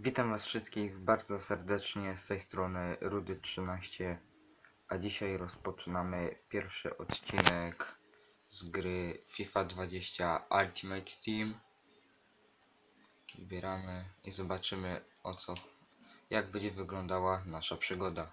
Witam Was wszystkich bardzo serdecznie z tej strony Rudy13, a dzisiaj rozpoczynamy pierwszy odcinek z gry FIFA 20 Ultimate Team. Wybieramy i zobaczymy o co, jak będzie wyglądała nasza przygoda.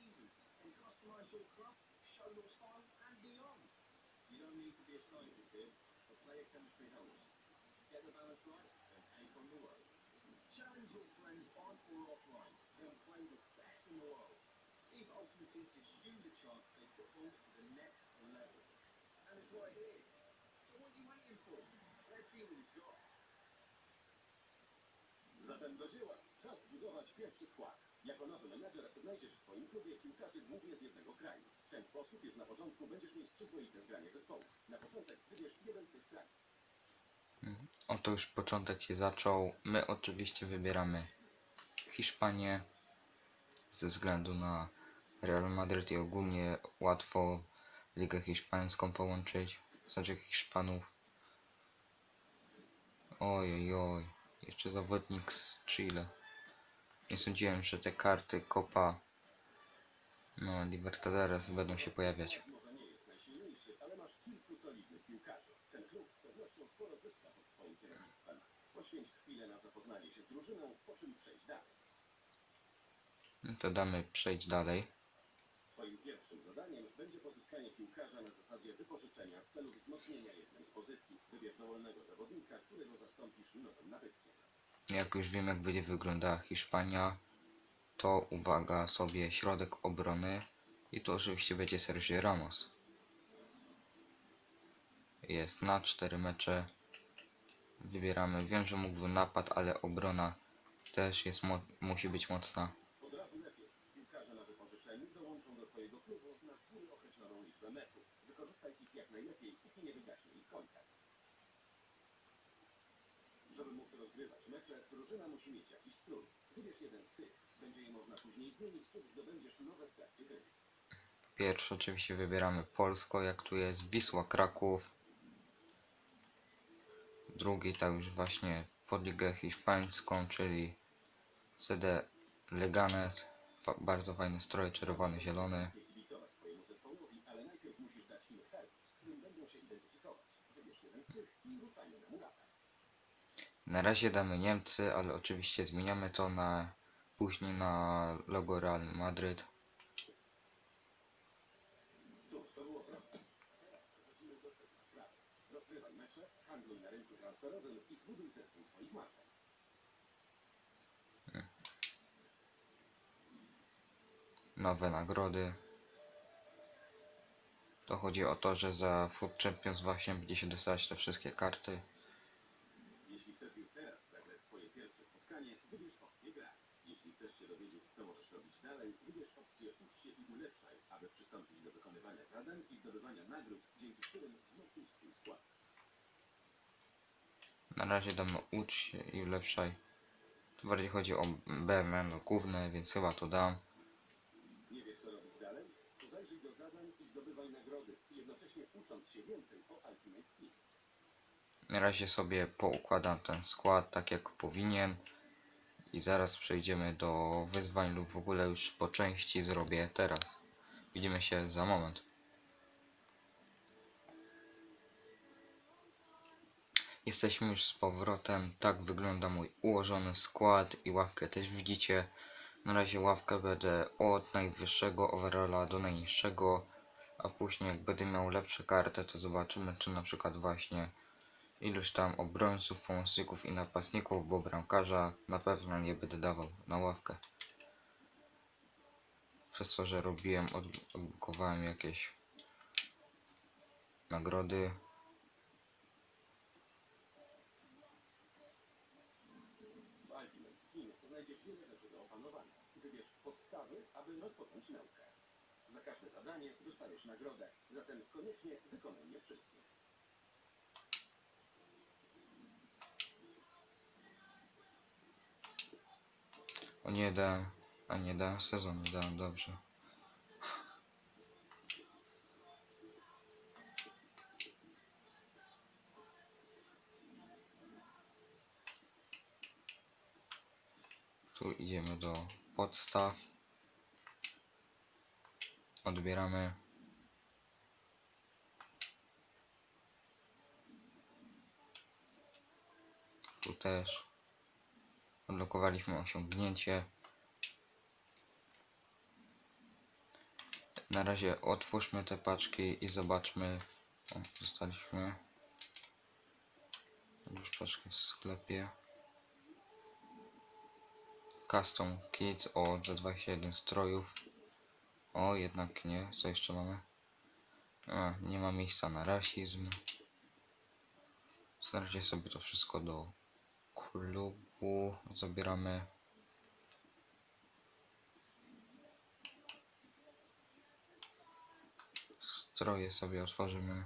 season. And customise your club, show your style, and beyond. You don't need to be a scientist here, but player chemistry helps. Get the balance right, and take on the world. Challenge your friends on or offline and play the best in the world. Ultimate Team gives you the chance to take football to the next level. And it's right here. So what are you waiting for? Let's see what you've got. Zatem do dzieła. Czas zbudować pierwszy skład. Jako nowy znajdziesz w swoim klubie głównie z jednego kraju. W ten sposób już na początku będziesz mieć przyzwoite zgranie zespołów. Na początek wybierz jeden z tych krajów. Mhm. Oto już początek się zaczął. My oczywiście wybieramy Hiszpanię ze względu na Real Madryt i ogólnie łatwo Ligę Hiszpańską połączyć. Znaczy Hiszpanów. Oj, oj. Jeszcze zawodnik z Chile. Nie sądziłem, że te karty Copa no, Libertadores będą się pojawiać. No To damy przejść dalej. Twoim pierwszym zadaniem będzie pozyskanie piłkarza na zasadzie wypożyczenia w celu wzmocnienia jednej z pozycji. Wybierz dowolnego zawodnika, którego zastąpisz nowym nabytkiem. Jak już wiem jak będzie wyglądała Hiszpania, to uwaga sobie środek obrony i to oczywiście będzie Sergio Ramos. Jest na 4 mecze. Wybieramy. Wiem, że mógłby napad, ale obrona też jest musi być mocna. Wykorzystaj ich jak najlepiej, póki nie wygaśnie ich kontrakt. Żeby móc rozgrywać mecze, drużyna musi mieć jakiś strój. Wybierz jeden z tych. Będzie je można później zmienić, kiedy zdobędziesz nowe w trakcie gry. Pierwszy oczywiście wybieramy Polsko, jak tu jest Wisła Kraków. Drugi tak już właśnie pod ligę hiszpańską, czyli CD Leganes. Fa- bardzo fajny stroj, czerwony, zielony. Nie kibicować Twojemu zespołowi, ale najpierw musisz dać im herb, z którym będą się identyfikować. Wybierz jeden z tych i ruszajmy na murawę. Na razie damy Niemcy, ale oczywiście zmieniamy to na później na logo Real Madryt. Marzeń. Nowe nagrody. To chodzi o to, że za Food Champions właśnie będzie się dostawać te wszystkie karty. Jeśli chcesz już teraz zagrać swoje pierwsze spotkanie, wybierz opcję gra. Jeśli chcesz się dowiedzieć, co możesz robić dalej, wybierz opcję ucz się i ulepszaj, aby przystąpić do wykonywania zadań i zdobywania nagród, dzięki którym wzmocnisz swój skład. Na razie damy ucz się i ulepszaj. Tu bardziej chodzi o BMN no, główne, więc chyba to dam. Nie wiesz, co robić dalej? To zajrzyj do zadań i zdobywaj nagrody, jednocześnie ucząc się więcej o Ultimate Team. Na razie sobie poukładam ten skład tak jak powinien. I zaraz przejdziemy do wyzwań lub w ogóle już po części zrobię teraz. Widzimy się za moment. Jesteśmy już z powrotem. Tak wygląda mój ułożony skład i ławkę też widzicie. Na razie ławkę będę od najwyższego overalla do najniższego, a później jak będę miał lepsze karty, to zobaczymy czy na przykład właśnie iluś tam obrońców, pomocników i napastników, bo bramkarza na pewno nie będę dawał na ławkę. Przez to, że robiłem, od- odblokowałem jakieś nagrody. Za każde zadanie dostajesz nagrodę, zatem koniecznie wykonaj je wszystkie. Nie dałem, a nie dałem sezon, nie dobrze. Tu idziemy do podstaw. Odbieramy. Tu też. Odblokowaliśmy osiągnięcie. Na razie otwórzmy te paczki i zobaczmy. O, dostaliśmy. Już paczkę w sklepie. Custom Kits o za 21 strojów. O, jednak nie. Co jeszcze mamy? A, nie ma miejsca na rasizm. Znajdziecie sobie to wszystko do klubu. Zabieramy. Stroje sobie otworzymy.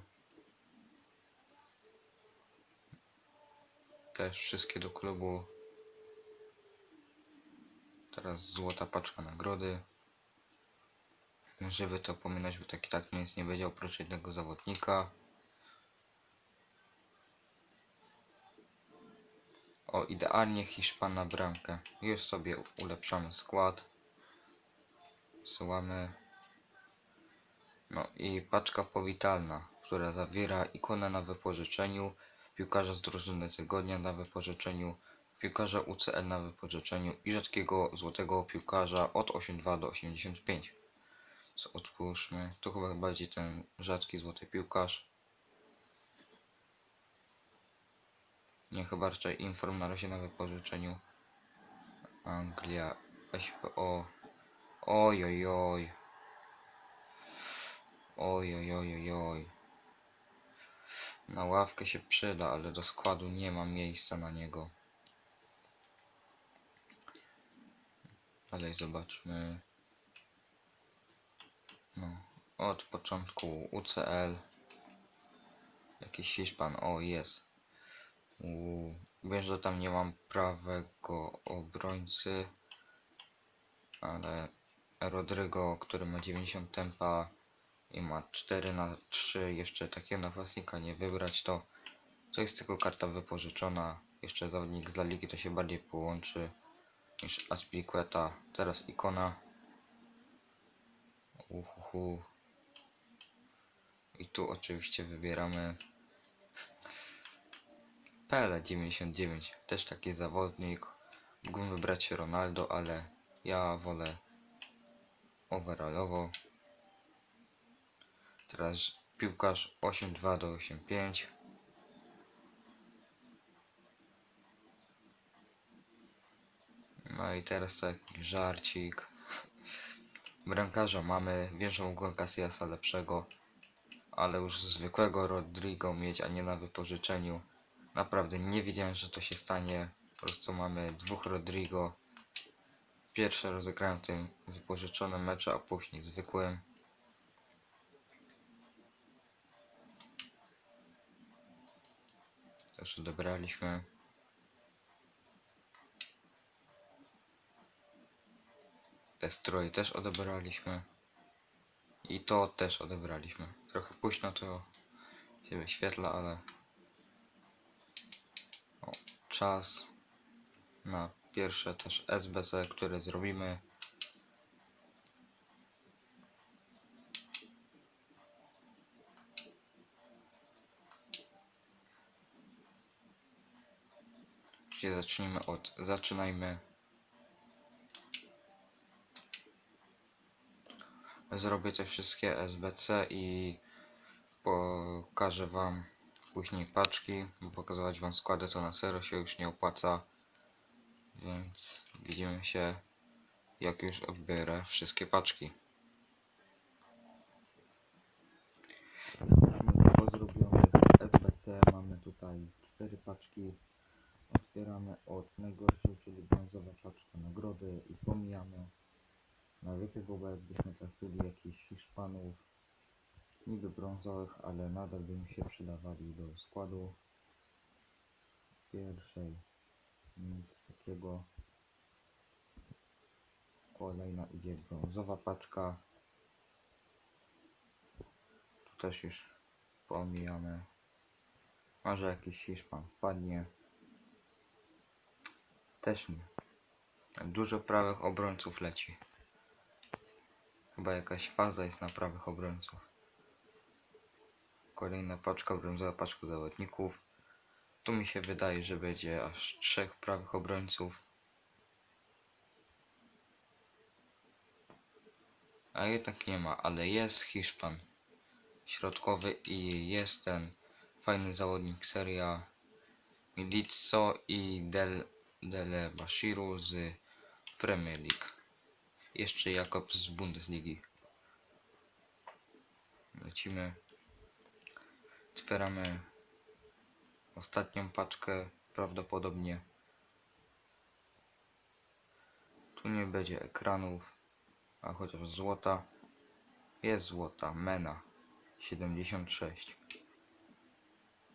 Też wszystkie do klubu. Teraz złota paczka nagrody. Żeby to pominąć, bo tak i tak nic nie będzie oprócz jednego zawodnika. O, idealnie Hiszpan na bramkę. Już sobie ulepszamy skład. Wysyłamy. No i paczka powitalna, która zawiera ikonę na wypożyczeniu, piłkarza z drużyny tygodnia na wypożyczeniu, piłkarza UCL na wypożyczeniu i rzadkiego złotego piłkarza od 82 do 85. Co otwórzmy. To chyba bardziej ten rzadki złoty piłkarz. Nie, chyba raczej inform na razie na wypożyczeniu. Anglia, SPO. Oj, oj, oj. Oj, oj, oj, oj, oj. Na ławkę się przyda, ale do składu nie ma miejsca na niego. Dalej zobaczmy. No, od początku UCL. Jakiś Hiszpan, o jest. Wiem, że tam nie mam prawego obrońcy, ale Rodrygo, który ma 90 tempa i ma 4 na 3 jeszcze takiego napastnika nie wybrać, to to jest tylko karta wypożyczona. Jeszcze zawodnik z La Ligi to się bardziej połączy niż Aspilicueta. Teraz ikona. Uhuhu. I tu oczywiście wybieramy Pele 99. Też taki zawodnik. Mógłbym wybrać Ronaldo, ale ja wolę overallowo. Teraz piłkarz 8-2 do 8-5. No i teraz taki żarcik. Bramkarza mamy, wiem, że mogłem Casillasa lepszego, ale już zwykłego Rodrigo mieć, a nie na wypożyczeniu. Naprawdę nie wiedziałem, że to się stanie. Po prostu mamy dwóch Rodrigo. Pierwsze rozegrałem tym wypożyczonym meczu, a później zwykłym. Też odebraliśmy. Te stroje też odebraliśmy. I to też odebraliśmy. Trochę późno to się wyświetla, ale czas na pierwsze też SBC, które zrobimy. Gdzie zacznijmy od zaczynajmy. Zrobię te wszystkie SBC i pokażę wam później paczki, bo pokazywać wam składy to na serio się już nie opłaca. Więc widzimy się jak już odbiorę wszystkie paczki. SBC mamy tutaj cztery paczki. Otwieramy od najgorszej, czyli brązowa paczka nagrody i pomijamy. Najlepiej było jakbyśmy trafili jakichś Hiszpanów niby brązowych, ale nadal by mi się przydawali do składu pierwszej. Nic takiego. Kolejna idzie brązowa paczka. Tu też już pomijamy. Może jakiś Hiszpan wpadnie. Też nie. Dużo prawych obrońców leci. Chyba jakaś faza jest na prawych obrońców. Kolejna paczka, brązowa paczka zawodników. Tu mi się wydaje, że będzie aż trzech prawych obrońców. A jednak nie ma, ale jest Hiszpan środkowy i jest ten fajny zawodnik seria Milizzo i Del, Dele Bashiru z Premier League. Jeszcze Jakob z Bundesligi. Lecimy. Otwieramy ostatnią paczkę prawdopodobnie. Tu nie będzie ekranów, a chociaż złota. Jest złota, Mena 76.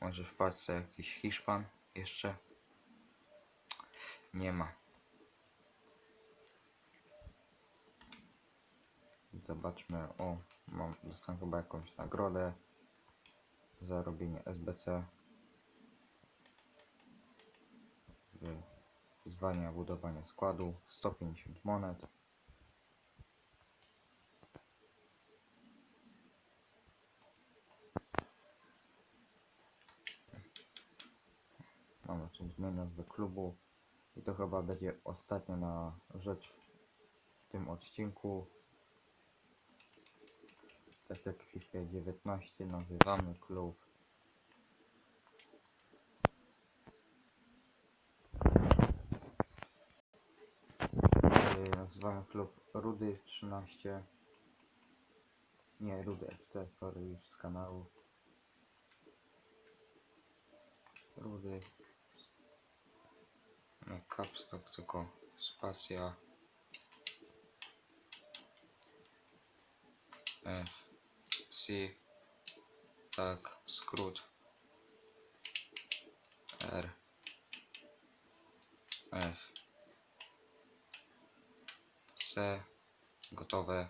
Może w paczce jakiś Hiszpan jeszcze? Nie ma. Zobaczmy, o, mam, dostałem chyba jakąś nagrodę za robienie SBC. Wyzwania budowania składu 150 monet. Mamy tu zmienię nazwę klubu i to chyba będzie ostatnia na rzecz w tym odcinku. FIFA 19 nazywamy klub. Yy, Nazywamy klub Rudy 13. Nie, Rudy FC, sorry, już z kanału. Rudy. Nie capstock, tylko spacja. F. Tak, skrót. R. F. C. Gotowe.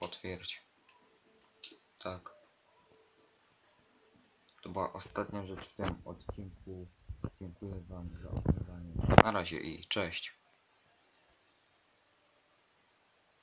Potwierdź. Tak. To była ostatnia rzecz w tym odcinku. Dziękuję Wam za oglądanie. Na razie i cześć.